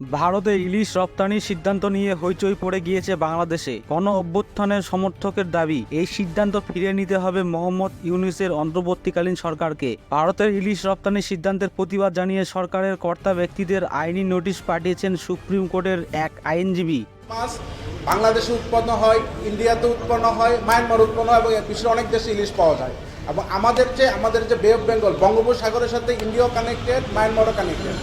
ভারতে ইলিশ রপ্তানির সিদ্ধান্ত নিয়ে হইচই পড়ে গিয়েছে বাংলাদেশে। গণ অভ্যুত্থানের সমর্থকের দাবি, এই সিদ্ধান্ত ফিরিয়ে নিতে হবে মোহাম্মদ ইউনুসের অন্তর্বর্তীকালীন সরকারকে। ভারতের ইলিশ রপ্তানির সিদ্ধান্তের প্রতিবাদ জানিয়ে সরকারের কর্তা ব্যক্তিদের আইনি নোটিশ পাঠিয়েছেন সুপ্রিম কোর্টের এক আইনজীবী। বাংলাদেশে উৎপন্ন হয়, ইন্ডিয়াতে উৎপন্ন হয়, মায়ানমার উৎপন্ন হয় এবং বিশ্বের অনেক দেশে ইলিশ পাওয়া যায়। এবং আমাদের যে আমাদের যে বে অফ বেঙ্গল বঙ্গোপসাগরের সাথে ইন্ডিয়াও কানেক্টেড মায়ানমারও কানেক্টেড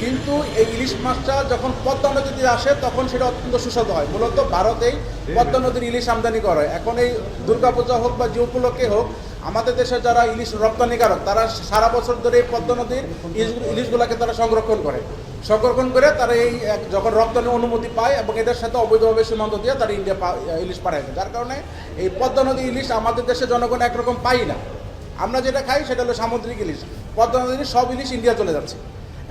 কিন্তু এই ইলিশ মাছটা যখন পদ্মা নদীতে আসে, তখন সেটা অত্যন্ত সুস্বাদু হয়। মূলত ভারতেই পদ্মা নদীর ইলিশ আমদানি করা। হয় এখন এই দুর্গাপূজা হোক বা যে উপলক্ষে হোক, আমাদের দেশে যারা ইলিশ রপ্তানিকারক, তারা সারা বছর ধরে এই পদ্মা নদীর ইলিশ- ইলিশগুলোকে তারা সংরক্ষণ করে। সংরক্ষণ করে তারা এই যখন রপ্তানির অনুমতি পায় এবং এদের সাথে অবৈধভাবে সীমান্ত দিয়ে তারা ইন্ডিয়া ইলিশ পাঠায় যার কারণে এই পদ্মা নদী ইলিশ আমাদের দেশে জনগণ একরকম পাই না। আমরা যেটা খাই সেটা হলো সামুদ্রিক ইলিশ। পদ্মা নদীর সব ইলিশ ইন্ডিয়া চলে যাচ্ছে।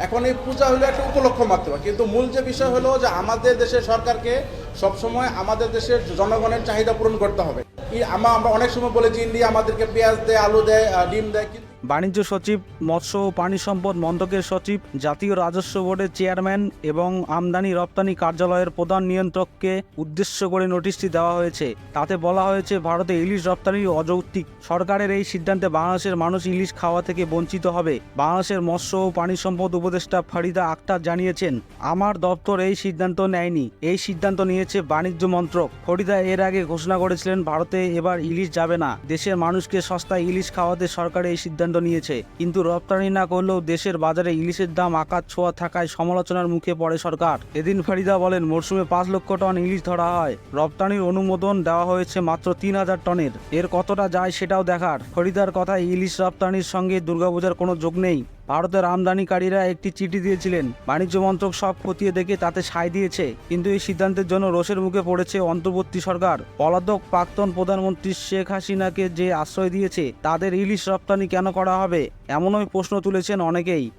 এখন এই পূজা হলো একটা উপলক্ষ মাত্র। কিন্তু মূল যে বিষয় হলো যে আমাদের দেশের সরকারকে সবসময় আমাদের দেশের জনগণের চাহিদা পূরণ করতে হবে। এই আমরা অনেক সময় বলেছি, ইন্ডিয়া আমাদেরকে পেঁয়াজ দেয়, আলু দেয় ডিম দেয়, কিন্তু বাণিজ্য সচিব, মৎস্য ও পানি সম্পদ মন্ত্রকের সচিব, জাতীয় রাজস্ব বোর্ডের চেয়ারম্যান এবং আমদানি রপ্তানি কার্যালয়ের প্রধান নিয়ন্ত্রককে উদ্দেশ্য করে নোটিশটি দেওয়া হয়েছে। তাতে বলা হয়েছে, ভারতে ইলিশ রপ্তানি অযৌক্তিক। সরকারের এই সিদ্ধান্তে বাংলাদেশের মানুষ ইলিশ খাওয়া থেকে বঞ্চিত হবে। বাংলাদেশের মৎস্য ও পানি সম্পদ উপদেষ্টা ফারিদা আক্তার জানিয়েছেন, আমার দপ্তর এই সিদ্ধান্ত নেয়নি। এই সিদ্ধান্ত নিয়েছে বাণিজ্য মন্ত্রক। ফরিদা এর আগে ঘোষণা করেছিলেন, ভারতে এবার ইলিশ যাবে না। দেশের মানুষকে সস্তায় ইলিশ খাওয়াতে সরকার এই সিদ্ধান্ত নিয়েছে। কিন্তু রপ্তানি না করলেও দেশের বাজারে ইলিশের দাম আকাশ ছোঁয়া থাকায় সমালোচনার মুখে পড়ে সরকার। এদিন ফারিদা বলেন, মরশুমে পাঁচ লক্ষ টন ইলিশ ধরা হয়। রপ্তানির অনুমোদন দেওয়া হয়েছে মাত্র তিন হাজার টনের। এর কতটা যায় সেটাও দেখার। ফরিদার কথায় ইলিশ রপ্তানির সঙ্গে দুর্গাপূজার কোনো যোগ নেই। ভারতের আমদানিকারীরা একটি চিঠি দিয়েছিলেন। বাণিজ্য মন্ত্রক সব খতিয়ে দেখে তাতে সায় দিয়েছে। কিন্তু এই সিদ্ধান্তের জন্য রোষের মুখে পড়েছে অন্তর্বর্তী সরকার। পলাতক প্রাক্তন প্রধানমন্ত্রী শেখ হাসিনাকে যে আশ্রয় দিয়েছে, তাদের ইলিশ রপ্তানি কেন করা হবে? এমনই প্রশ্ন তুলেছেন অনেকেই।